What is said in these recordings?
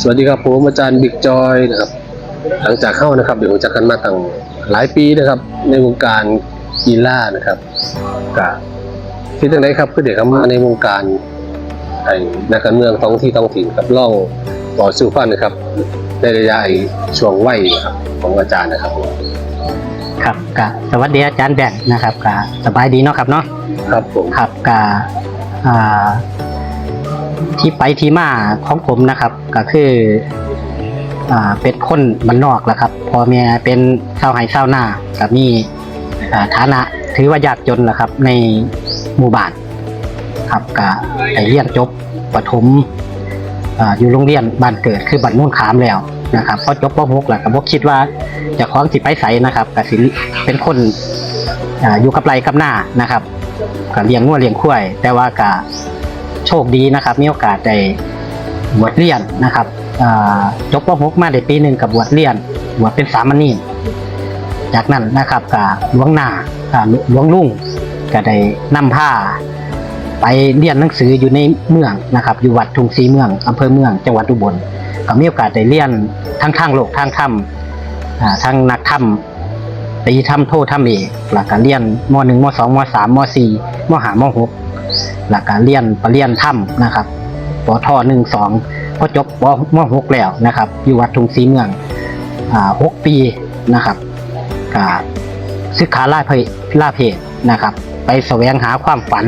สวัสดีครับผมอาจารย์บิ๊กจอยนะครับ หลังจากเข้านะครับเดี๋ยวรู้จักกันมาตั้งหลายปีนะครับ ในวงการกีฬานะครับกะที่ตั้งไหนครับคือเด็กเข้ามาในวงการไอ้นักการเมืองท้องที่ท้องถิ่นกับล่องต่อสู้ฟันนะครับในระยะไอ้ช่วงวัยครับของอาจารย์นะครับครับกะสวัสดีอาจารย์แบงค์นะครับกะสบายดีเนาะครับเนาะครับผมครับกะอ่า ที่ไปที่มาของผมนะครับ ก็คืออ่าเป็นคนบ้านนอกแหละครับพ่อแม่เป็นชาวไร่ชาวนากับมีอ่าฐานะถือว่ายากจนแหละครับ ในหมู่บ้านครับกะไปเรียนจบประถมอ่าอยู่โรงเรียนบ้านเกิดคือบ้านโนุ่นขามแล้วนะครับพอจบป .6 แล้วก็บ่คิดว่าเจะคล้าของสิไปใสนะครับกสิเป็นคนอ่าอยู่กับไรกับหน้านะครับก็เลี้ยงงัวเลี้ยงควายแต่ว่าก็ โชคดีนะครับ มีโอกาสได้บวชเรียนนะครับอ่าจบป .6 มาได้ปีหนึ่งกับบวชเรียน บวชเป็นสามเณรจากนั้นนะครับก็หลวงหน้าหลวงลุงก็ได้นำผ้า ไปเรียนหนังสืออยู่ในเมืองนะครับ อยู่วัดทุงศรีเมืองอำเภอเมืองจังหวัดอุบลก็มีโอกาสได้เรียนทั้งทางโลกทางธรรมอ่าทางนักธรรมปริธรรมโทธรรมเอกแล้วก็เรียนม .1 ม .2 ม .3 ม .4 ม .5 ม .6 แล้วก็เรียนปรริญญาธรรมนะครับปอท1 2พอจบปม .6 แล้วนะครับ อยู่วัดทุงศรีเมืองอ่า6ปีนะครับก็ศึกษาล่าเพล่าเพศนะครับ ไปแสวงหาความฝัน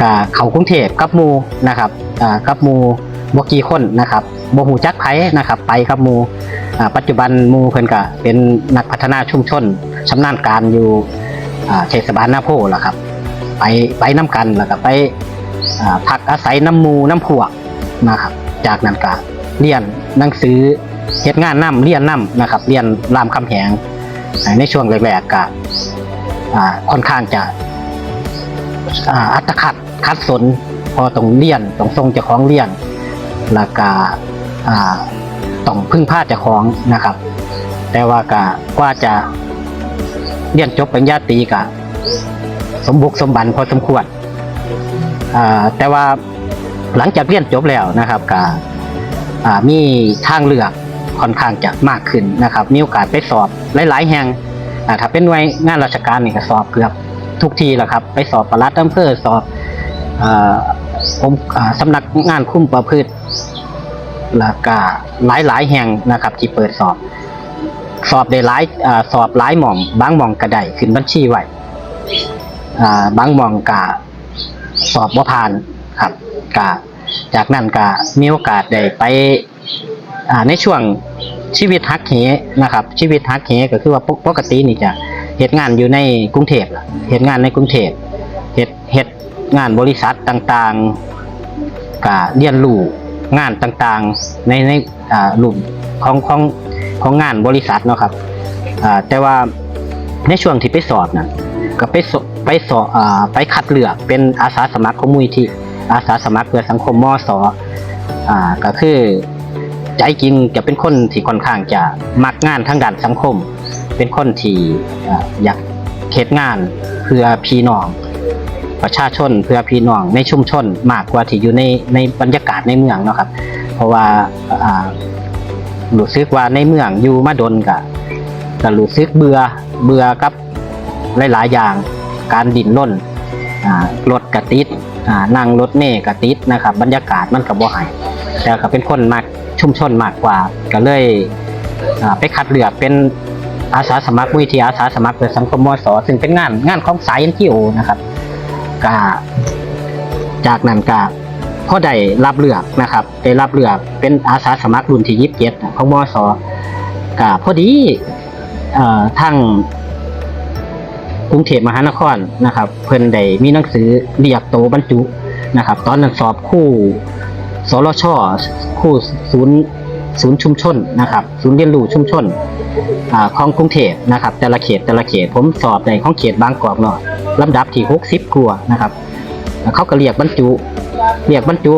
กับเขากรุงเทพกับมูนะครับอ่ากับมูบกีคนนะครับโบหูจักไผนะครับ ไปกับมูปัจจุบันมูเพิ่นก็เป็นนักพัฒนาชุมชนชำนาญการอยู่เทศบาลนาโพแหละครับ ไปไปน้ำกันแล้วก็ไปพักอาศัยน้ำมูน้ำพวกนะครับ จากนั้นก็เรียนหนังสือเฮ็ดงานนํเรียนนํนะครับ เรียนรามคำแหงอ่าในช่วงแรกๆก็ค่อนข้างจะอัตคัดคัดสนพอต้องเรียนต้องทรงเจ้าของเรียน แล้วก็อ่าต้องพึ่งพาเจ้าของนะครับ แต่ว่าก็กว่าจะเรียนจบปริญญาตรีก็ สมบุกสมบันพอสมควรแต่ว่าหลังจากเรียนจบแล้วนะครับก็มีทางเลือกค่อนข้างจะมากขึ้นนะครับ มีโอกาสไปสอบหลาย ๆ แห่งถ้าเป็นหน่วยงานราชการนี่ก็สอบเกือบทุกทีแหละครับ ไปสอบประลัดอำเภอสอบผมสำนักงานคุ้มประพฤติแล้วก็หลายหลายแห่งนะครับ ที่เปิดสอบ สอบได้หลายอสอบหลายหม่องบางหม่องกระไดขึ้นบัญชีไว้ บางมองกะสอบบ่ผ่านครับกะจากนั้นก็มีโอกาสได้ไปในช่วงชีวิตฮักเหนะครับ ชีวิตฮักเหก็คือว่าปกตินี่จะเหตุงานอยู่ในกรุงเทพเหตุงานในกรุงเทพเหตุเหตุงานบริษัทต่างๆก็เรียนรู้งานต่างๆในในรูปของของของงานบริษัทเนาะครับแต่ว่าในช่วงที่ไปสอบน่ะ ก็ไปสไปสอบอ่าไปคัดเลือกเป็นอาสาสมัครของมูลที่อาสาสมัครเพื่อสังคมมอสอ่าก็คือใจจริงจะเป็นคนที่ค่อนข้างจะมักงานทางด้านสังคม เป็นคนที่อยากเขตงานเพื่อพี่น้อง ประชาชนเพื่อพี่น้องในชุมชนมากกว่าที่อยู่ในในบรรยากาศในเมืองเนาะครับ เพราะว่าอ่ารู้สึกว่าในเมืองอยู่มาดนกะก็รู้สึกเบื่อเบื่อกับ หลายๆอย่าง การดิ่นร่นรถกระติดนั่งรถเมล์กระติดนะครับ บรรยากาศมันกับบ่หายแต่ก็เป็นคนมักชุมชนมากกว่า ก็เลยไปคัดเลือกเป็นอาสาสมัครมูลที่อาสาสมัครเพื่อสังคมมสซึ่งเป็นงานงานของสายเอ็นทีโอนะครับก็จากนั้นก็พอได้รับเลือกนะครับได้รับเลือกเป็นอาสาสมัครรุ่นที่ยิบเจ็ดของมอสก็พอดีอทั้ง กรุงเทพมหานครนะครับ เพิ่นได้มีหนังสือเรียกโตบรรจุนะครับ ตอนนั้นสอบคู่สรชคู่ศูนย์ศูนย์ชุมชนนะครับ ศูนย์เรียนรู้ชุมชนอ่าของกรุงเทพนะครับ แต่ละเขตแต่ละเขตผมสอบในของเขตบางกอกเนาะลำดับที่60กว่านะครับเขาก็เรียกบรรจุ เรียกบรรจุ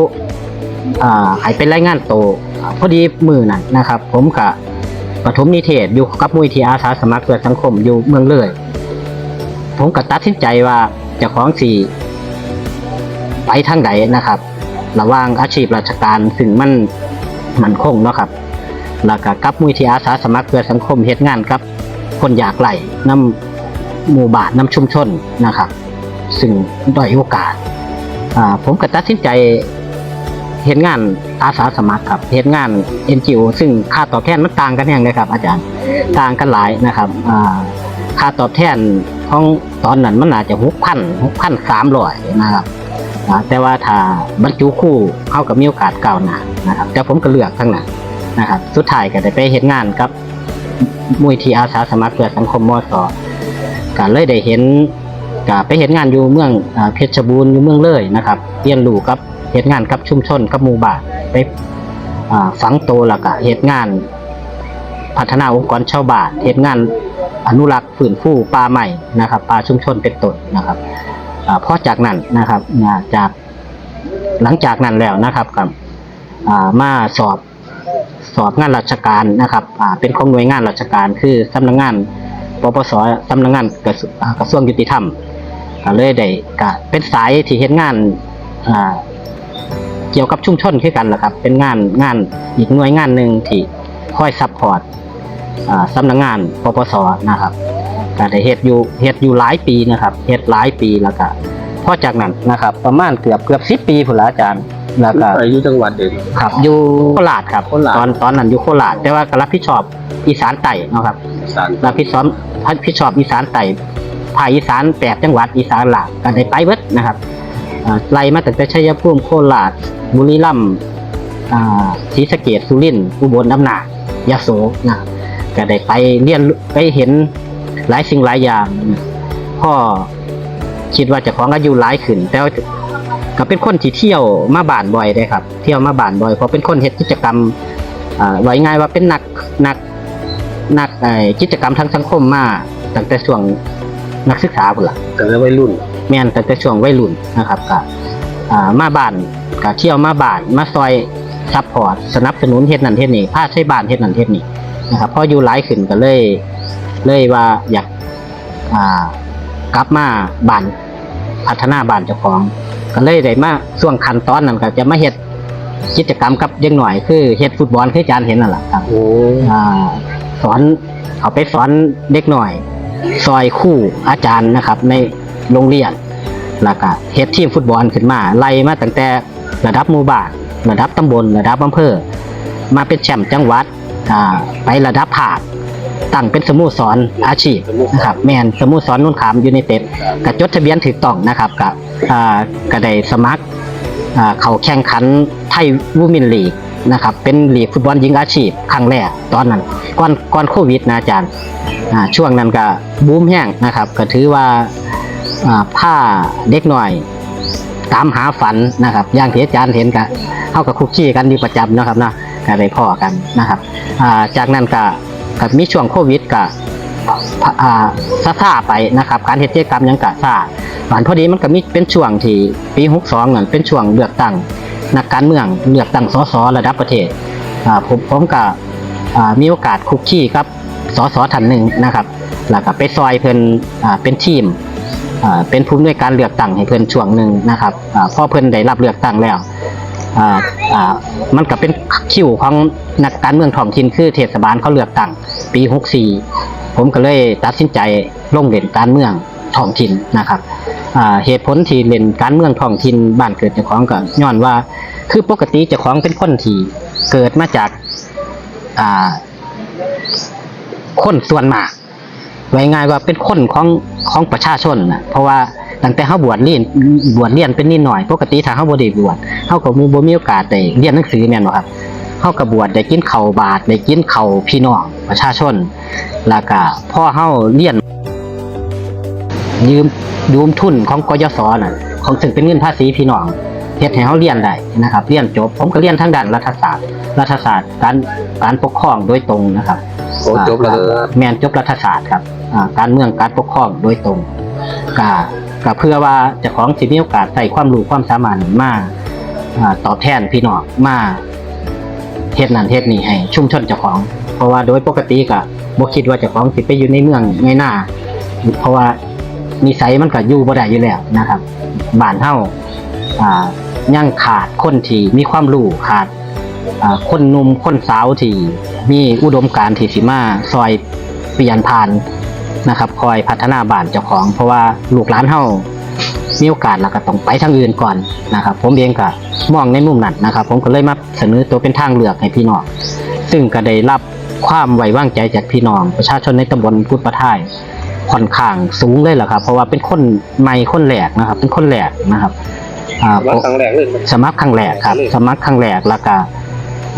อ่าให้เป็นรายงานโตพอดีมือนั่นนะครับ ผมกับปฐมนิเทศอยู่กับมูลที่อาสาสมัครเพื่อสังคมอยู่เมืองเลย ผมก็ตัดสินใจว่าจะของสี่ไปทางใดนะครับ ระว่างอาชีพราชการซึ่งมันมันคงเนาะครับ แล้วก็กับมูลที่อาสาสมัครเพื่อสังคมเฮ็ดงานกับคนอยากไร้น้ำหมู่บ้านน้ำชุมชนนะครับ ซึ่งด้อยโอกาสผมก็ตัดสินใจเฮ็ดงานอาสาสมัครครับเฮ็ดงาน NGO ซึ่งค่าตอบแทนมันต่างกันแห่างเลยครับ อาจารย์ต่างกันหลายนะครับค่าตอบแทน ของตอนนั้นมันอาจจะหกพันหกพันสามร้อยนะครับแต่ว่าถ้าบรรจุคู่เข้ากับมีโอกาสก้าหนานะครับแต่ผมก็เลือกทั้งนั้นนะครับ สุดท้ายก็ได้ไปเห็นงานกับมูลที่อาสาสมัครเพื่อสังคมมอสก็เลยได้เห็นก็ไปเห็นงานอยู่เมืองเพชรบูรณ์อยู่เมืองเลยนะครับเรียนรู้กับเห็นงานกับชุมชนกับหมู่บ้านไปฝังโตแล้วก็เห็นงาน พัฒนาองค์กรชาวบ้านเห็นงานอนุรักษ์ฟื้นฟูป่าใหม่นะครับป่าชุมชนเป็นต้นนะครับอ่าพอจากนั้นนะครับจากหลังจากนั้นแล้วนะครับกับมาสอบสอบงานราชการนะครับเป็นของหน่วยงานราชการ คือสำนักงานปปสสำนักงานกระทรวงยุติธรรมก็เลยได้ก็เป็นสายที่เฮ็ดงานเกี่ยวกับชุมชนคือกันแหละครับ เป็นงานงานอีกหน่วยงานหนึ่งที่ คอยซัพพอร์ตอ่าสำนักงานปปสนะครับก็ได้เฮ็ดอยู่เฮ็ดอยู่หลายปีนะครับเฮ็ดหลายปีแล้วก็พอจากนั้นนะครับ ประมาณเกือบเกือบสิปีพุ่นละอาจารย์แล้วก็อายุจังหวัดเด็กครับอยู่โคราชครับโคราชตอนตอนนั้นอยู่โคราชแต่ว่าก็รับผิดชอบอีสานใต้เนาะครับสารรับผิดชอบรับผิดชอบอีสานใต้ภาคอีสานแปดจังหวัดอีสานหลักก็ได้ไปเบิดนะครับอ่าไล่มาตั้งแต่ชัยภูมิโคราชบุรีรัมย์อ่าศรีสะเกษสุรินทร์อุบลอำนาจ ยโสนะครับก็ได้ไปเรียนรู้ไปเห็นหลายสิ่งหลายอย่าง พ่อคิดว่าเจะของอายุหลายขึ้น แต่ว่าก็เป็นคนที่เที่ยวมาบ้านบ่อยเลยครับ เที่ยวมาบ้านบ่อยเพราะเป็นคนเฮ็ดกิจกรรมอ่าไว้ง่ายว่าเป็นนักนักนักไอ้กิจกรรมทางสังคมมาตั้งแต่ช่วงนักศึกษาพุ่นล่ะแต่ละวัยรุ่นแม่นตั้งแต่ช่วงวัยรุ่นนะครับก็อ่ามาบ้านก็เที่ยวมาบ้านมาซอย ซัพพอร์ตสนับสนุนเฮ็ดนั่นเฮ็ดนี่พาใช้บ้านเฮ็ดนั่นเฮ็ดนี่นะครับพออยู่หลายขึ้นก็เลย เลยว่าอยากอ่ากลับมาบ้านพัฒนาบ้านเจ้าของ ก็เลยได้มาช่วงขั้นตอนนั้นก็จะมาเฮ็ดกิจกรรมกับเด็กหน่อยคือเฮ็ดฟุตบอลคืออาจารย์เห็นนั่นแหละครับโอ้อ่าสอนเอาไปสอนเด็กหน่อย ซอยคู่อาจารย์นะครับ ในโรงเรียนแล้วก็เฮ็ดทีมฟุตบอลขึ้นมาไล่มาตั้งแต่ระดับหมู่บ้าน ระดับตำบลระดับอำเภอ มาเป็นแชมป์จังหวัดไประดับภาคตั้งเป็นสโมสรอาชีพนะครับแมนสโมสรนุ่นขามยูไนเต็ดก็จดทะเบียนถูกต้องนะครับกับอ่าก็ไดสมัครเขาแข่งขันไทยวูแมนลีกนะครับเป็นลีกฟุตบอลหญิงอาชีพครั้งแรกตอนนั้นก่อนก่อนโควิดนะอาจารย์ช่วงนั้นก็บูมแห้งนะครับ ก็ถือว่าอ่าผ้าเด็กหน่อย ตามหาฝันนะครับอย่างที่อาจารย์เห็นก็เข้ากับคุกกี้กันอยู่ประจำนะครับเนาะก็ได้พ่อกันนะครับจากนั้นก็ก็มีช่วงโควิดก็อ่าซาซาไปนะครับ การเฮ็ดกิจกรรมยังกะซาหวานพอดีมันก็มีเป็นช่วงที่ปี62นั่นเป็นช่วงเลือกตั้งนักการเมืองเลือกตั้งสสระดับประเทศอ่าผมผมก็อ่ามีโอกาสคุกคีกับสสท่านหนึ่งนะครับแล้วก็ไปซอยเพิ่นอ่าเป็นทีม เป็นผู้อำนวยการเลือกตั้งให้เพิ่อนช่วงหนึ่งนะครับอพอเพิ่อนได้รับเลือกตั้งแล้วมันก็เป็นคิวของนักการเมืองท้องถิ่นคือเทศบาลเขาเลือกตั้งปี64ผมก็เลยตัดสินใจลงเล่นการเมืองท้องถิ่นนะครับเหตุผลที่เล่นการเมืองท้องถิ่นบ้านเกิดเจ้าของก็ย้อนว่า คือปกติเจ้าของเป็นคนที่เกิดมาจากคนส่วนมาก ไว้ง่ายว่าเป็นคนของของประชาชนนะเพราะว่าตั้งแต่เขาบวชเรียนบวชเรียนเป็นนิดหน่อยปกติถ้าเขาบ่ได้บวชเขาก็มูบ่มีโอกาสได้เรียนหนังสือแม่นบ่ครับเขาก็บวชได้กินเข้าบาตรได้กินเข้าพี่น้องประชาชน แล้วก็พอเขาเรียน ยืมยืมทุนของกยศน่ะของซึ่งเป็นเงินภาษีพี่น้อง เฮ็ดให้เขาเรียนได้นะครับเรียนจบ ผมก็เรียนทางด้านรัฐศาสตร์ รัฐศาสตร์การการปกครองโดยตรงนะครับโอ้จบแล้วก็แมนจบรัฐศาสตร์ครับอ่าการเมืองการปกครองโดยตรงกะกะเพื่อว่าเจะของสิมีโอกาสใส่ความรู้ความสามารถมาอ่าตอบแทนพี่น้องมาเฮ็ดนั่นเฮ็ดนี่ให้ ชุมชนเจ้าของ เพราะว่าโดยปกติกะบ่คิดว่าเจ้าของสิไปอยู่ในเมืองในหน้าเพราะว่านิสัยมันก็อยู่บ่ได้อยู่แล้วนะครับบ้านเฮาอ่า ยังขาดคนที่มีความรู้ขาดคนหนุ่มคนสาวที่มีอุดมการณ์ที่สิมาซอยเปลี่ยนผ่านนะครับ คอยพัฒนาบ้านเจ้าของ เพราะว่าลูกหลานเฮามีโอกาสแล้วก็ต้องไปทางอื่นก่อนนะครับ ผมเองก็มองในมุมนั้นนะครับ ผมก็เลยมาเสนอตัวเป็นทางเลือกให้พี่น้องซึ่งก็ได้รับความไว้วางใจจากพี่น้อง ประชาชนในตำบลพุทธประทายค่อนข้างสูงเลยแหละครับ เพราะว่าเป็นคนใหม่คนแหลกนะครับ เป็นคนแหลกนะครับ อ่าว่าครั้งแรกเลยมันสมัครครั้งแรกครับ สมัครครั้งแรกแล้วก็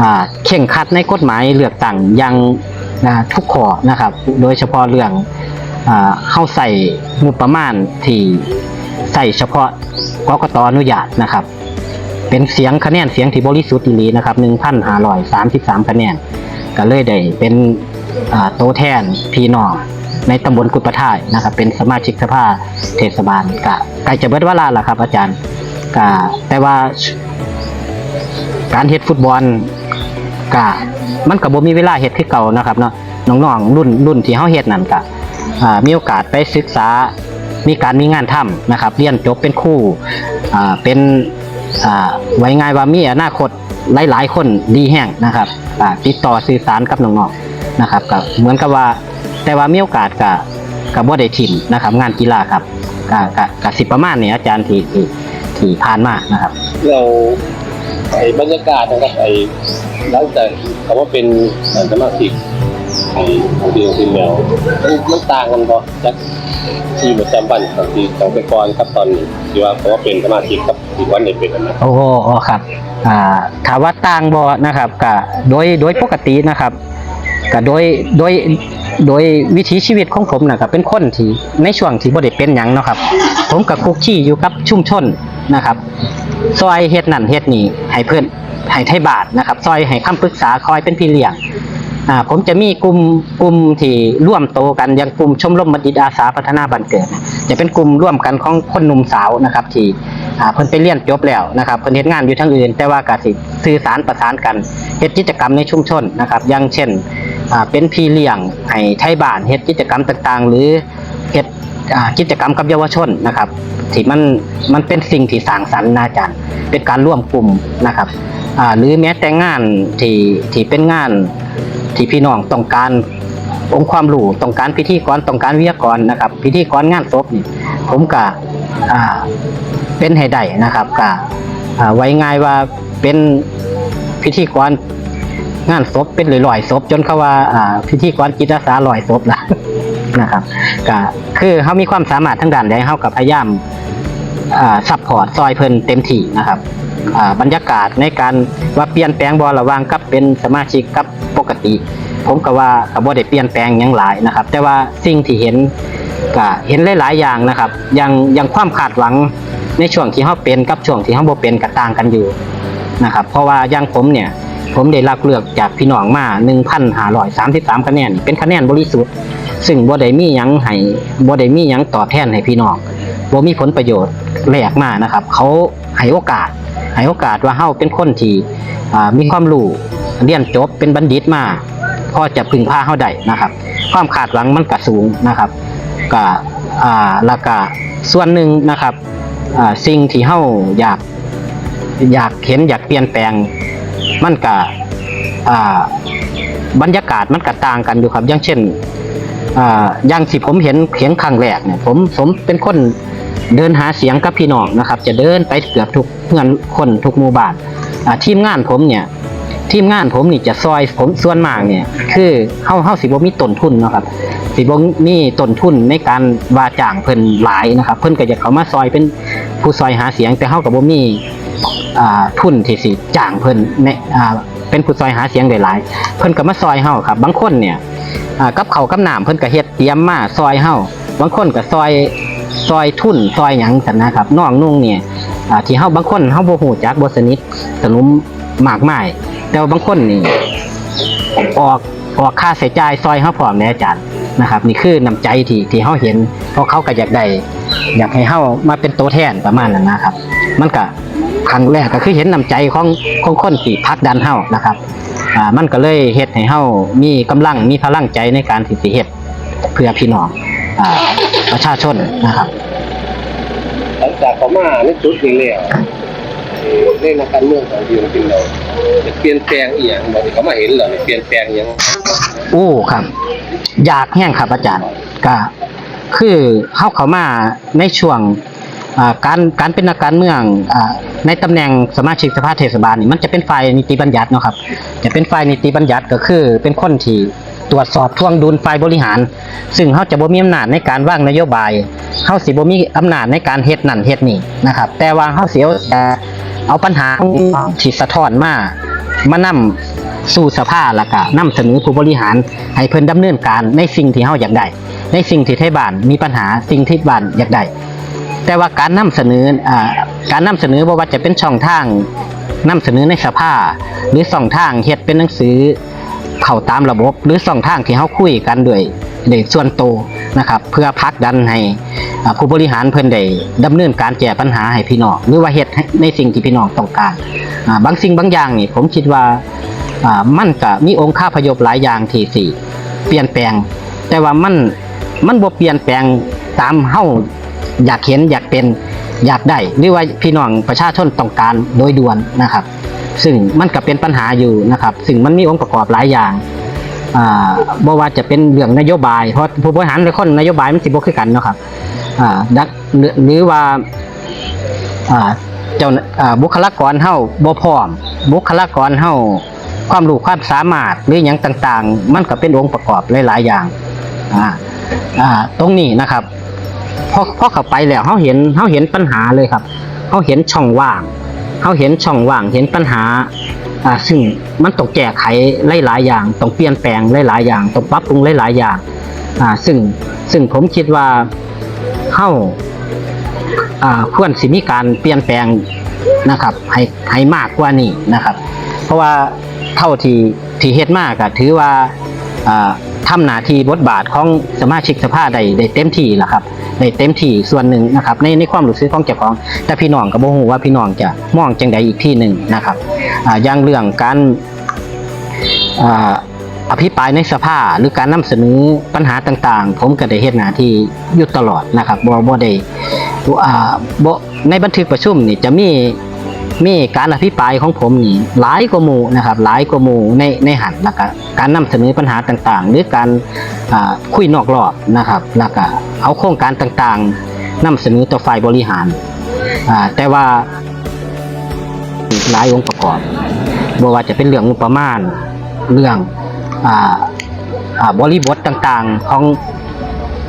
อ่าเข่งครัดในกฎหมายเลือกตั้งอยังอ่าทุกข้อนะครับ โดยเฉพาะเรื่องอ่าเข้าใส่งบประมาณที่ใส่เฉพาะกกตอนุญาตนะครับ เป็นเสียงคะแนนเสียงที่บริสุทธิ์อีหลีนะครับ1,533คะแนนก็เลยได้เป็นอ่าตัวแทนพี่น้องในตำบลกุดประทายนะครับ เป็นสมาชิกสภาเทศบาลกะใกล้จะเบิดเวลาแล้วครับ อาจารย์ กะแต่ว่า การเฮ็ดฟุตบอลกะมันก็บ่มีเวลาเฮ็ดคือเก่านะครับเนาะน้องๆรุ่นรุ่นที่เฮาเฮ็ดนั่นกะอ่ามีโอกาสไปศึกษามีการมีงานทำนะครับ เรียนจบเป็นครูอ่าเป็นอ่าไว้ง่ายว่ามีอนาคตหลายๆ คนดีแห้งนะครับอ่าติดต่อสื่อสารกับน้องๆนะครับก็เหมือนกับว่าแต่ว่ามีโอกาสกับกับบ่ได้ถิ่มนะครับ งานกีฬาครับกะกะกะสิประมาณนี้อาจารย์ที่ ที่ที่ผ่านมานะครับ เราไอ้บรรยากาศนะครับไอ้หลังจากคำว่าเป็นสมาชิกไอ้ของดีของทีมแมวมันมันต่างกันพอจากที่ประจำวันของที่ของแต่ก่อนครับตอนนี้ที่ว่าคำว่าเป็นสมาชิกกับที่วันได้เป็นอันนะโอ้โหอ๋อครับอ่าถามว่าต่างบ่นะครับกะโดยโดยปกตินะครับกะโดยโดยโดยวิถีชีวิตของผมนะครับเป็นคนที่ในช่วงที่บ่ได้เป็นหยังเนาะครับ ผมกับคุกคีอยู่กับชุมชน นะครับ ซอยเฮ็ดนั่นเฮ็ดนี่ให้เพื่อนให้ไทยบาทนะครับ ซอยให้คำปรึกษาคอยเป็นพี่เลี้ยงอ่าผมจะมีกลุ่มกลุ่มที่ร่วมโตกันอย่างกลุ่มชมรมบัณฑิตอาสาพัฒนาบ้านเกิด จะเป็นกลุ่มร่วมกันของคนหนุ่มสาวนะครับ ที่อ่าเพิ่นไปเรียนจบแล้วนะครับเพิ่นเฮ็ดงานอยู่ทางอื่น แต่ว่าก็สิสื่อสารประสานกันเฮ็ดกิจกรรมในชุมชนนะครับ อย่างเช่นอ่าเป็นพี่เลี้ยงให้ไทยบ้านเฮ็ดกิจกรรมต่างๆ หรือเฮ็ด อ่ากิจกรรมกับเยาวชนนะครับที่มันมันเป็นสิ่งที่สร้างสรรค์นะอาจารย์ เป็นการร่วมกลุ่มนะครับอ่าหรือแม้แต่งานที่ที่เป็นงานที่พี่น้องต้องการองค์ความรู้ต้องการพิธีกรต้องการวิทยากรนะครับ พิธีกรงานศพนี่ผมก็อ่าเป็นให้ได้นะครับก็อ่าไว้ง่ายว่าเป็นพิธีกรงานศพเป็นลอยๆศพจนเขาว่าอ่าพิธีกรจิตอาสาลอยศพละ นะครับก็คือเขามีความสามารถทั้งด้านใดเขากับพยายามซัพพอร์ตซอยเพิ่นเต็มที่นะครับอ่าบรรยากาศในการว่าเปลี่ยนแปลงบอระว่างกับเป็นสมาชิกกับปกติ ผมก็ว่าก็บ่าได้เปลี่ยนแปลงหยังหลายนะครับ แต่ว่าสิ่งที่เห็นก็เห็นหลายๆอย่างนะครับย่างย่างความคาดหวังในช่วงที่เฮาเป็นกับช่วงที่เฮาบ่เป็นก็ต่างกันอยู่นะครับ เพราะว่าอย่างผมเนี่ยผมได้รับเลือกจากพี่น้องมา1,533คะแนนเป็นคะแนนบริสุทธิ์ ซึ่งบ่ได้มีหยังให้บ่ได้มีหยังตอบแทนให้พี่น้องบ่มีผลประโยชน์แลกมานะครับ เขาให้โอกาสให้โอกาสว่าเฮาเป็นคนที่มีความรู้เรียนจบเป็นบัณฑิตมาพอจะพึงพาเฮาได้นะครับ ความคาดหวังมันก็สูงนะครับก็อ่าแล้วก็ส่วนหนึ่งนะครับสิ่งที่เฮาอยากอยากเห็นอยากเปลี่ยนแปลงมันก็บรรยากาศมันก็ต่างกันอยู่ครับ อย่างเช่น อ่าอย่างที่ผมเห็นเขียงครั้งแรกเนี่ยผมผมเป็นคนเดินหาเสียงกับพี่น้องนะครับ จะเดินไปเกือบทุกเพื่อนคนทุกหมู่บ้านทีมงานผมเนี่ยทีมงานผมนี่จะซอยผมส่วนมากเนี่ยคือเฮาเฮาสิบ่มีต้นทุนนะครับ สิบ่มีต้นทุนในการว่าจ้างเพิ่นหลายนะครับ เพิ่นก็จะเขามาซอยเป็นผู้ซอยหาเสียง แต่เฮาก็บ่มีอ่ทุนที่สิจ้างเพิ่นในอ่าเป็นผู้ซอยหาเสียงได้หลาย เพิ่นก็มาซอยเฮาครับ บางคนเนี่ย อ่ากับเขากับน้ำเพิ่นก็เฮ็ดเตรียมมาซอยเฮาบางคนก็ซอยซอยทุ่นซอยหยังซั่นนะครับน้องนุ่งเนี่ยอ่าที่เฮาบางคนเฮาบ่ฮู้จักบ่สนิทสนุมมากมายแต่ว่าบางคนนี่ออกออกค่าใช้จ่ายซอยเฮาพร้อมแน่อาจารย์นะครับ นี่คือน้ำใจที่ที่เฮาเห็นเพราะเขาก็อยากได้อยากให้เฮามาเป็นตัวแทนประมาณนั้นนะครับ มันก็ครั้งแรกก็คือเห็นน้ำใจของของคนที่พักดันเฮานะครับ อ่ามันก็เลยเฮ็ดให้เฮามีกำลังมีพลังใจในการที่สิเฮ็ดเพื่อพี่น้องอ่าประชาชนนะครับ หลังจากเขามาในจุดนี้แล้วในนักการเมืองของดีจริงๆเราจะเปลี่ยนแปลงอีหยังบ่ที่เขามาเห็นเหรอเปลี่ยนแปลงอีหยังโอ้ครับ อยากแห้งครับอาจารย์ก็คือเข้าเขามาในช่วงอ่า การการเป็นนักการเมืองอในตำแหน่งสมาชิกสภาเทศบาลนี่มันจะเป็นฝ่ายนิติบัญญัติเนาะครับ จะเป็นฝ่ายนิติบัญญัติก็คือ เป็นคนที่ตรวจสอบทวงดุลฝ่ายบริหาร ซึ่งเขาจะบ่มีอำนาจในการว่างนโยบายเขาสิบ่มีอำนาจในการเฮ็ดนั่นเฮ็ดนี่นะครับ แต่ว่าเขาเสียวจะเอาปัญหาที่สะท้อนมามานำสู่สภาแล้วก็นำเสนอผู้บริหาร ให้เพิ่นดำเนินการในสิ่งที่เฮาอยากได้ในสิ่งที่ไทยบ้านมีปัญหาสิ่งที่บ้านอยากได้ แต่ว่าการนำเสนออการนำเสนอบว่าจะเป็นช่องทางนำเสนอในสภาหรือช่องทางเฮ็ดเป็นหนังสือเข้าตามระบบ หรือช่องทางที่เฮาคุยกันด้วยโดยส่วนตัวนะครับ เพื่อผลักดันให้ผู้บริหารเพิ่นได้ดำเนินการแก้ปัญหาให้พี่น้องหรือว่าเฮ็ดในสิ่งที่พี่น้องต้องการบางสิ่งบางอย่างนี่ผมคิดว่ามันก็มีองค์ค่าพยพหลายอย่างที่สี่เปลี่ยนแปลง แต่ว่ามันมันบ่เปลี่ยนแปลงตามเฮา อยากเห็นอยากเป็นอยากได้หรือว่าพี่น้องประชาชนต้องการโดยด่วนนะครับ ซึ่งมันก็เป็นปัญหาอยู่นะครับ ซึ่งมันมีองค์ประกอบหลายอย่างอ่บ่ว่าจะเป็นเรื่องนโยบาย เพราะผู้บริหารหลายคนนโยบายมันสิบ่คือกันเนาะครับดักหรือว่าเจ้าบุคลากรเฮาบ่พร้อม บุคลากรเฮาความรู้ความสามารถหรือหยังต่างๆ มันก็เป็นองค์ประกอบหลายๆอย่างตรงนี้นะครับ พอพอเข้าไปแล้วเฮาเห็นเฮาเห็นปัญหาเลยครับเฮาเห็นช่องว่างเฮาเห็นช่องว่างเห็นปัญหาอ่าซึ่งมันต้องแก้ไขหลายๆอย่างต้องเปลี่ยนแปลงหลายๆอย่างต้องปรับปรุงหลายๆอย่างอ่าซึ่งซึ่งผมคิดว่าเฮาอ่าควรสิมีการเปลี่ยนแปลงนะครับให้ให้มากกว่านี้นะครับ เพราะว่าเท่าที่ที่เฮ็ดมากก็ถือว่าอ่าทำหน้าที่บทบาทของสมาชิกสภาได้ได้เต็มที่แล้วครับ ได้เต็มที่ส่วนหนึ่งนะครับในในความรู้สึกของเจ้าของ แต่พี่น้องก็บ่ฮู้ว่าพี่น้องจะมองจังใดอีกที่หนึ่งนะครับอ่าอย่างเรื่องการอ่าอภิปรายในสภาหรือการนำเสนอปัญหาต่างๆ ผมก็ได้เฮ็ดหน้าที่อยู่ตลอดนะครับบ่บ่ได้อ่าบ่ในบันทึกประชุมนี่จะมี มีการอภิปรายของผมนี่หลายกว่าหมู่นะครับ หลายกว่าหมู่ในในหันแล้วก็การนำเสนอปัญหาต่างๆ หรือการคุยนอกรอบนะครับแล้วก็เอาโครงการต่างๆนำเสนอต่อฝ่ายบริหาร แต่ว่าหลายองค์ประกอบบ่ว่าจะเป็นเรื่องงบประมาณเรื่องออบริบทต่างๆของ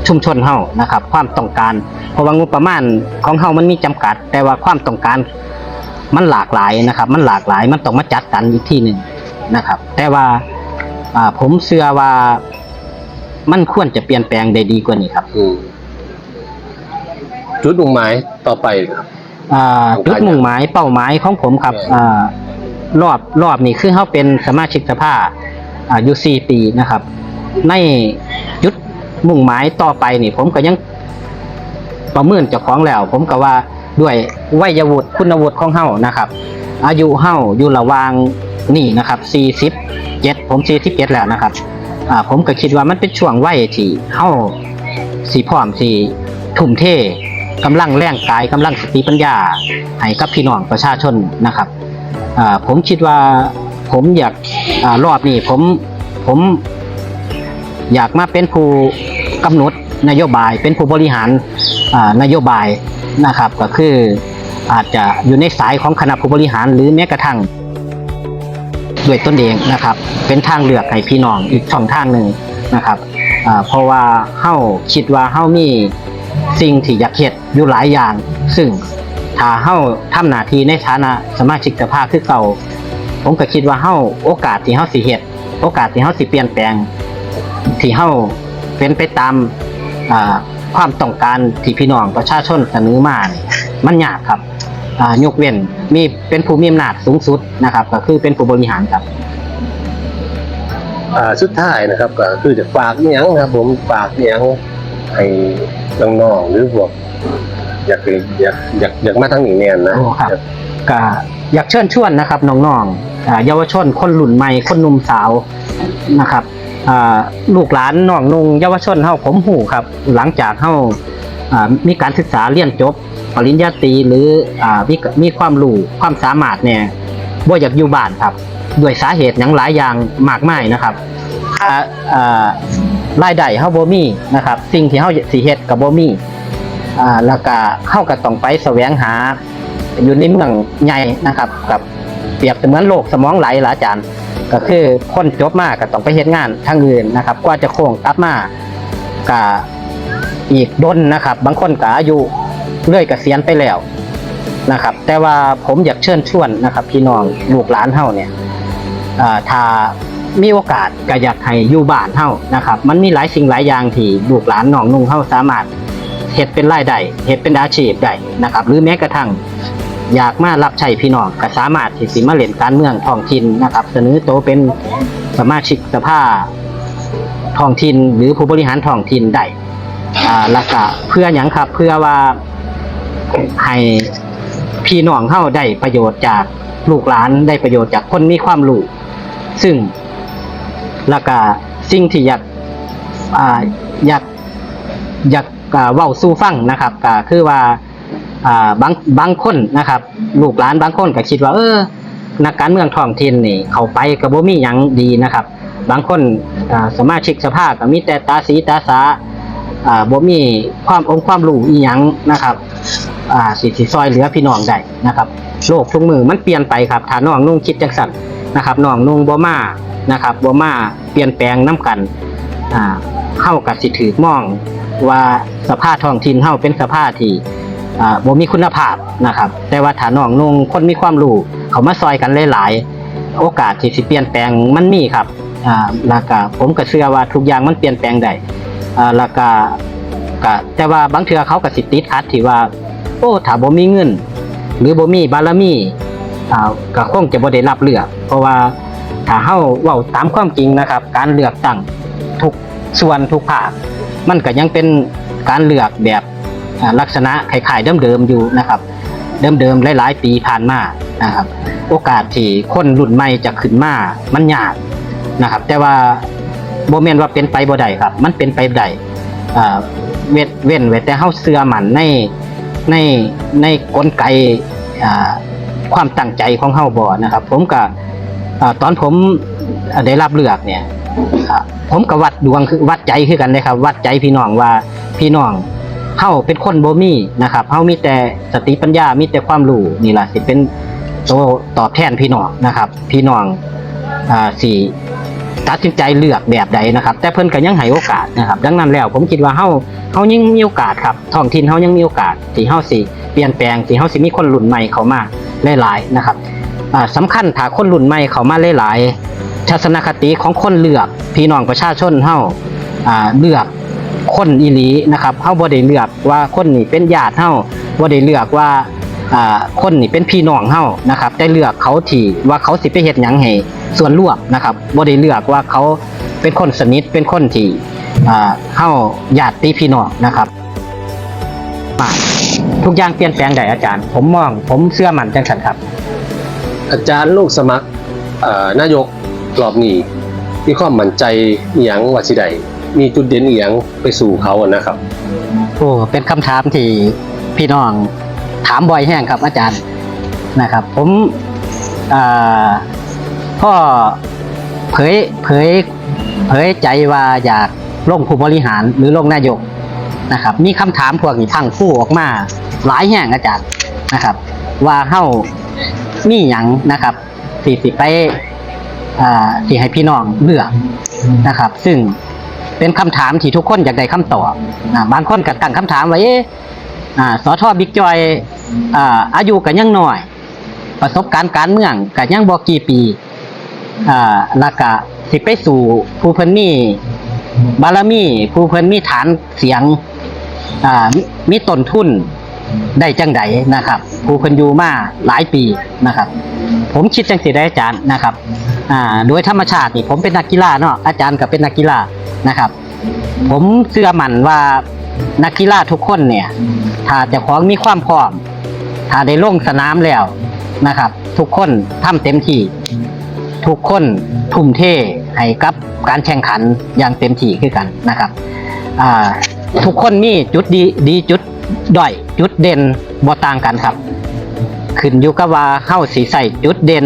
ชุมชนเฮานะครับ ความต้องการ เพราะว่างบประมาณของเฮามันมีจำกัด แต่ว่าความต้องการ มันหลากหลายนะครับ มันหลากหลายมันต้องมาจัดสรรอีกที่หนึ่งนะครับ แต่ว่าอ่าผมเชื่อว่ามันควรจะเปลี่ยนแปลงได้ดีกว่านี้ครับอืมจุดมุ่งหมายต่อไปครับอ่าต้องจุการดมุ่งหมายเป้าหมายของผมครับเอออ่อ่ารอบรอบนี้คือเขาเป็นสมาชิกสภาอ่าอยู่สี่ปีนะครับ ในจุดมุ่งหมายต่อไปนี่ ผมก็ยังประเมินเจ้าของแล้ว ผมก็ว่า ด้วยวัยวุฒิคุณวุฒิของเฮานะครับ อายุเฮาอยู่ระวางนี่นะครับสี่สิบเจ็ดผมสี่สิบเจ็ดแล้วนะครับอ่าผมก็คิดว่ามันเป็นช่วงวัยที่เฮาสีพร้อมสีทุ่มเทกำลังแรงกายกำลังสติปัญญาให้กับพี่น้องประชาชนนะครับอ่าผมคิดว่าผมอยากอ่ารอบนี้ผมผมอยากมาเป็นผู้กำหนดนโยบายเป็นผู้บริหารอ่านโยบาย นะครับ ก็คืออาจจะอยู่ในสายของคณะผู้บริหารหรือแม้กระทั่งด้วยตนเองนะครับ เป็นทางเลือกให้พี่น้องอีกช่องทางหนึ่งนะครับเพราะว่าเฮาคิดว่าเฮามีสิ่งที่อยากเฮ็ดอยู่หลายอย่าง ซึ่งถ้าเฮาทำหน้าที่ในฐานะสมาชิกสภาคือเก่า ผมก็คิดว่าเฮาโอกาสที่เฮาสิเฮ็ดโอกาสที่เฮาสิเปลี่ยนแปลง ที่เฮาเป็นไปตามอ่า ความต้องการที่พี่น้องประชาชนเสนอมานี่มันยากครับอ่ายกเว้นมีเป็นผู้มีอำนาจสูงสุดนะครับ ก็คือเป็นผู้บริหารครับอ่าสุดท้ายนะครับก็คือจะฝากอหยังครับ ผมฝากอหยังให้น้องๆหรือพวกอยากอยากอยากอยากมาทางนี้เนี่ยนะโอ้ครับก็อยากเชิญชวนนะครับน้องๆอ่าเยาวชนคนรุ่นใหม่คนหนุ่มสาวนะครับอ่า ลูกหลานน้องนุ่งเยาวชนเฮาผมหูครับ หลังจากเฮาอ่ามีการศึกษาเรียนจบ ปริญญาตรีหรืออ่ามีมีความรู้ความสามารถเนี่ยบ่อยากอยู่บ้านครับด้วยสาเหตุหยังหลายอย่างมากมายนะครับอ่าอ่ารายได้เฮาบ่มีนะครับ สิ่งที่เฮาสิเฮ็ดก็บ่มีอ่าแล้วก็เฮาก็ต้องไปแสวงหาอยู่ในเมืองใหญ่นะครับ กับเปรียบเสมือนโลกสมองไหลล่ะอาจารย์ ก็คือคนจบมากก็ต้องไปเฮ็ดงานทางอื่นนะครับ กว่าจะโค้งกลับมาก็อีกดนนะครับ บางคนก็อายุเลื่อยกเกษียณไปแล้วนะครับ แต่ว่าผมอยากเชิญชวนนะครับ พี่น้องลูกหลานเฮาเนี่ยอ่าถ้ามีโอกาสก็อยากให้อยู่บ้านเฮานะครับ มันมีหลายสิ่งหลายอย่างที่ลูกหลานน้องนุ่งเฮาสามารถเฮ็ดเป็นรายได้เฮ็ดเป็นอาชีพได้นะครับ หรือแม้กระทั่ง อยากมารับใช้พี่น้องก็สามารถที่สิมาเล่นการเมืองท้องถิ่นนะครับเสนอตัวเป็นสมาชิกสภาท้องถิ่นหรือผู้บริหารท้องถิ่นได้อ่าแล้วก็เพื่ออย่างครับ เพื่อว่าให้พี่น้องเข้าได้ประโยชน์จากลูกหลานได้ประโยชน์จากคนมีความรู้ซึ่งแล้วก็สิ่งที่อยากอ่าอยากอยากอ่าเว้าสู่ฟังนะครับก็คือว่า อ่าบางบางคนนะครับลูกหลานบางคนก็คิดว่าเออนักการเมืองท้องถิ่นนี่ เขาไปก็บ่มีหยังดีนะครับ บางคนอ่าสมาชิกสภาก็มีแต่ตาสีตาสาบ่มีความองค์ความรู้อีหยังนะครับสิสิซอยเหลือพี่น้องได้นะครับโลกทุกมือมันเปลี่ยนไปครับถ้าน้องนุ่งคิดจังสั่นนะครับน้องนุ่งบ่มานะครับบ่มาเปลี่ยนแปลงน้กันอ่าเฮากับสิทธิถือมองว่าสภาท้องถิ่นเฮาเป็นสภาที่ อ่าบ่มีคุณภาพนะครับ แต่ว่าถ้าน้องนุ่งคนมีความรู้เขามาซอยกันหลายๆ โอกาสที่สิเปลี่ยนแปลงมันมีครับอ่าแล้วก็ผมก็เชื่อว่าทุกอย่างมันเปลี่ยนแปลงได้อ่าแล้วก็ก็แต่ว่าบางเทื่อเขาก็สิติดขัดที่ว่า โอ้ถ้าบ่มีเงิน หรือบ่มีบารมีอ่าก็คงจะบ่ได้รับเลือก เพราะว่าถ้าเฮาเว้าตามความจริงนะครับ การเลือกตั้งทุกส่วนทุกภาคมันก็ยังเป็นการเลือกแบบ ลักษณะคล้ายๆเดิมๆอยู่นะครับ เดิมๆหลายๆปีผ่านมานะครับ โอกาสที่คนรุ่นใหม่จะขึ้นมามันยากนะครับ แต่ว่าโบเมนว่าเป็นไปบ่ได้ครับ มันเป็นไปได้อ่าเว้นเว้นไว้แต่เฮาเชื่อมันในในในกลไกความตั้งใจของเฮาบ่นะครับ ผมก็ตอนผมได้รับเลือกเนี่ยผมก็วัดดวงคือวัดใจคือกันเลยครับ วัดใจพี่น้องว่าพี่น้อง เฮาเป็นคนบ่มีนะครับเฮามีแต่สติปัญญามีแต่ความรู้นี่แหละสิเป็นตัวตอบแทนพี่น้องนะครับ พี่น้องอ่าสิตัดสินใจเลือกแบบใดนะครับ แต่เพิ่นก็ยังให้โอกาสนะครับ ดังนั้นแล้วผมคิดว่าเฮาเฮายังมีโอกาสครับท้องถิ่นเฮายังมีโอกาสที่เฮาสิเปลี่ยนแปลงที่เฮาสิมีคนรุ่นใหม่เข้ามาหลายๆนะครับอ่าสำคัญถ้าคนรุ่นใหม่เข้ามาหลายๆทัศนคติของคนเลือก พี่น้องประชาชนเฮาอ่าเลือก คนอีหลีนะครับเฮาบ่ได้เลือกว่าคนนี่เป็นญาติเฮาบ่ได้เลือกว่าอ่าคนนี่เป็นพี่น้องเฮานะครับแต่เลือกเขาที่ว่าเขาสิไปเฮ็ดหยังให้ส่วนรวมนะครับบ่ได้เลือกว่าเขาเป็นคนสนิทเป็นคนที่อ่าเฮาญาติพี่น้องนะครับทุกอย่างเปลี่ยนแปลงได้อาจารย์ ผมมอง ผมเชื่อมั่นจังซั่นครับ อาจารย์ลูกสมัครเอ่อนายกรอบนี้มีความมั่นใจอหยังว่าสิได้ มีจุดเด่นอหยังไปสู่เขาอะนะครับ โอ้เป็นคำถามที่พี่น้องถามบ่อยแห้งครับอาจารย์นะครับ ผมอ่าพ่อเผยเผยเผยใจว่าอยากลงผู้บริหารหรือลงนายกนะครับ มีคำถามพวกนี้ทั้งคู่ออกมา หลายแห่งอาจารย์นะครับ ว่าเฮ้ามีหยังนะครับสิสิไปอ่าสิให้พี่น้องเลือกนะครับ ซึ่ง เป็นคำถามที่ทุกคนอยากได้คำตอบนะบางคนก็ตั้งคำถามว่าเอ๊ะสอทอบิ๊กจอยอาอายุกันยังน้อย ประสบการณ์การเมืองกันยังบ่กี่ปีอ่าแล้วก็สิไปสู่ผู้เพิ่นมีบารมีผู้เพิ่นมีฐานเสียงมีต้นทุนได้จังใดนะครับผู้เพิ่นอยู่มาหลายปีนะครับ ผมคิดจังสิได้อาจารย์นะครับโดยธรรมชาตินี่ผมเป็นนักกีฬาเนาะอาจารย์ก็เป็นนักกีฬา นะครับ ผมเชื่อมั่นว่านักกีฬาทุกคนเนี่ย ถ้าจะของมีความพร้อม ถ้าได้ลงสนามแล้วนะครับ ทุกคนทำเต็มที่ ทุกคนทุ่มเทให้กับการแข่งขันอย่างเต็มที่คือกันนะครับทุกคนมีจุดดีดีจุดด้อยจุดเด่นบ่ต่างกันครับ ขึ้นอยู่กับว่าเฮาสิใส่จุดเด่น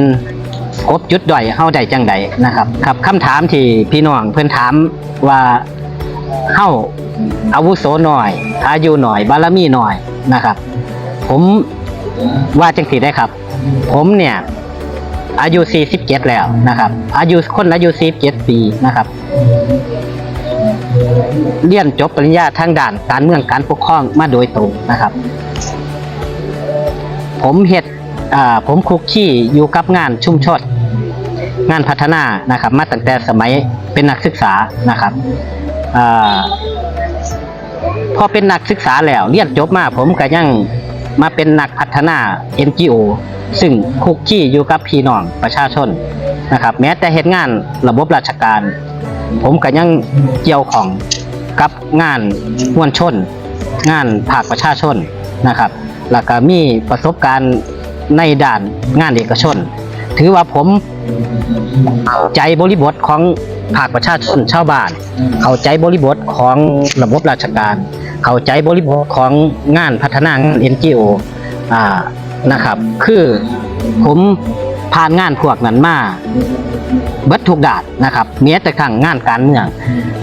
ครบจุดด้อยเฮาได้จังใดนะครับ ครับคำถามที่พี่น้องเพิ่อนถามว่าเฮาอาวุโสหน้อย อายุหน้อย บารมีหน้อยนะครับ ผมว่าจังสีได้ครับ ผมเนี่ย อายุ47แล้วนะครับ อายุคนอายุ47ปีนะครับเรียนจบปริญญาทางด้านการเมืองการปกครองมาโดยตรงนะครับ ผมเฮ็ดอ่า ผมคุกคีอยู่กับงานชุมชนงานพัฒนานะครับ มาตั้งแต่สมัยเป็นนักศึกษานะครับอพอเป็นนักศึกษาแล้วเรียนจบมา ผมก็ยังมาเป็นนักพัฒนา NGO ซึ่งคุกคีอยู่กับพี่น้องประชาชนนะครับ แม้แต่เหตุงานระบบราชการ ผมก็ยังเกี่ยวของกับงานมวลชน งานภาคประชาชนนะครับ แล้วก็มีประสบการณ์ ในด้านงานเอกชน ถือว่าผมเข้าใจบริบทของภาคประชาชนชาวบ้าน เข้าใจบริบทของระบบราชการ เข้าใจบริบทของงานพัฒนางาน NGO อ่านะครับ คือผมผ่านงานพวกนั้นมาเบิดทุกดาดนะครับเมียแต่ขังงานการเมือง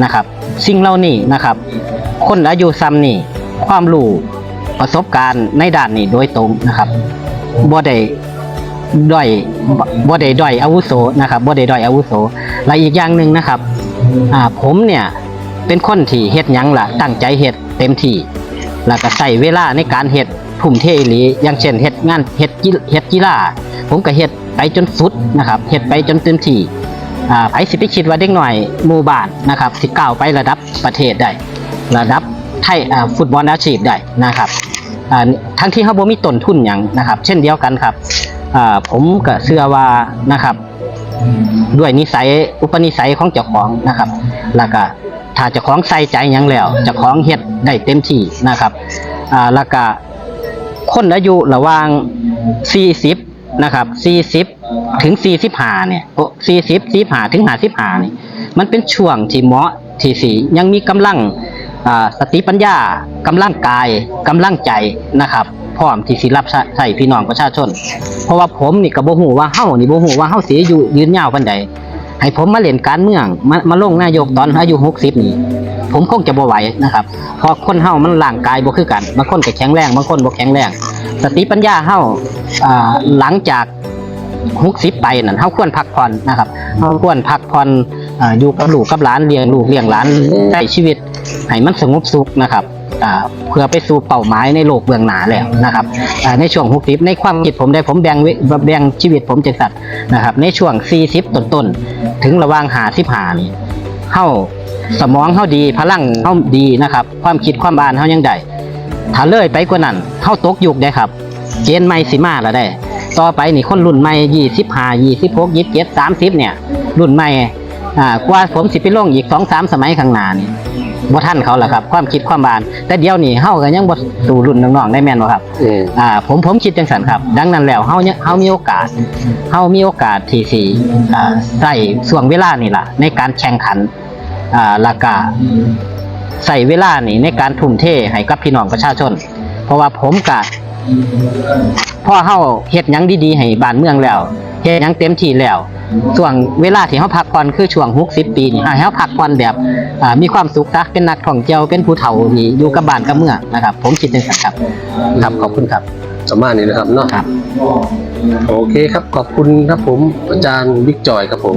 นะครับ สิ่งเหล่านี้นะครับ คนอายุซ้ำนี่ความรู้ประสบการณ์ในด้านนี้โดยตรงนะครับ บ่ได้ด้อยบ่ได้ด้อยอาวุโสนะครับบ่ได้ด้อยอาวุโสและอีกอย่างหนึ่งนะครับอ่าผมเนี่ยเป็นคนที่เฮ็ดหยังล่ะ ตั้งใจเฮ็ดเต็มที่แล้วก็ใส่เวลาในการเฮ็ดทุ่มเทหลีอย่างเช่นเฮ็ดงานเฮ็ดกีเฮ็ดกีฬาผมก็เฮ็ดไปจนสุดนะครับเฮ็ดไปจนเต็มที่อ่าไผสิไปคิดว่าเด็กหน่อยหมู่บ้านนะครับสิก้าวไประดับประเทศได้ ระดับไทยอ่าฟุตบอลอาชีพได้นะครับ ทั้งที่เขาบ่มีต้นทุนหยังนะครับ เช่นเดียวกันครับผมก็เชื่อว่านะครับ ด้วยนิสัยอุปนิสัยของเจ้าของนะครับ แล้วก็ถ้าเจ้าของใส่ใจหยังแล้วเจ้าของเฮ็ดได้เต็มที่นะครับอ่าแล้วก็คนอายุระหว่าง 40 นะครับ 40 ถึง 45 เนี่ย 40 45 ถึง 55 นี่ มันเป็นช่วงที่เหมาะที่สียังมีกำลัง สติปัญญากำลังกายกำลังใจนะครับพร้อมที่สิรับใช้พี่น้องประชาชน เพราะว่าผมนี่ก็บ่ฮู้ว่าเฮานี่โบ่ฮู้ว่าเฮาสิอยู่ยืนยาวปานใดให้ผมมาเล่นการเมืองมามาลงนายกตอนอายุ60นี่ผมคงจะบ่ไหวนะครับเพราะคนเฮามันร่างกายบ่คือกันบางคนก็แข็งแรงบางคนบ่แข็งแรง สติปัญญาเฮาอ่าหลังจากหกสิบไปนั่นเขาควรพักผ่อนนะครับเขาควรพักผ่อนอ่าอยู่กับลูกกับหลานเลี้ยงลูกเลี้ยงหลานใช้ชีวิต ให้มันสงบสุขนะครับเพื่อไปสู่เป้าหมายในโลกเบื้องหน้าแล้วนะครับในช่วงหกสิบในความคิดผมได้ผมแบ่งแบ่งชีวิตผมจังสัตว์นะครับในช่วงสี่สิบต้นๆถึงระว่างหาสิบหานี่เฮาสมองเฮาดีพลังเฮาดีนะครับ ความคิดความอ่านเฮายังได้ถ้าเลยไปกว่านั้นเข้าตกยุคได้ครับเจนไม่สิมาแล้วได้ ต่อไปนี่คนรุ่นใหม่ยี่สิบห้ายี่สิบหกยี่สิบเจ็ดสามสิบเนี่ย รุ่นใหม่ อ่ากว่าผมสิไปลงอีกสองสามสมัยข้างหน้านี่บ่ท่านเขาล่ะครับ ความคิดความบาน แต่เดี๋ยวนี้เฮาก็ยังบ่สู่รุ่นน้องๆได้แม่นบ่ครับอืมอ่าผมผมคิดจังสันครับ ดังนั้นแล้วเฮาเนี่ยเฮามีโอกาสเฮามีโอกาสที่สิอ่าใส่ช่วงเวลานี่ล่ะ ในการแข่งขันอ่าแล้วก็ใส่เวลานี่ในการทุ่มเทให้กับพี่น้องประชาชน เพราะว่าผมก็ พอเฮาเฮ็ดหยังดีๆให้บ้านเมืองแล้วเฮ็ดหยังเต็มที่แล้วช่วงเวลาที่เฮาพักผ่อนคือช่วง60ปีนี่ให้เฮาพักผ่อนแบบอ่ามีความสุขซะเป็นนักท่องเที่ยวเป็นผู้เฒ่าที่อยู่กับบ้านกับเมืองนะครับ ผมคิดจังซั่นครับครับขอบคุณครับ ประมาณนี้นะครับเนาะครับ โอเคครับขอบคุณครับผมอาจารย์บิ๊กจอยครับผม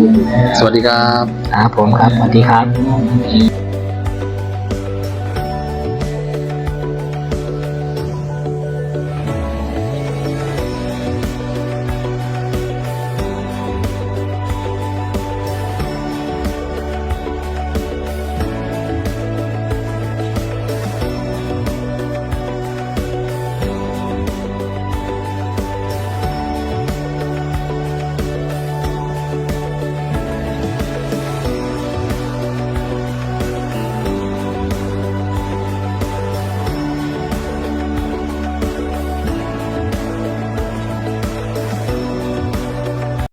สวัสดีครับ ครับผมครับสวัสดีครับ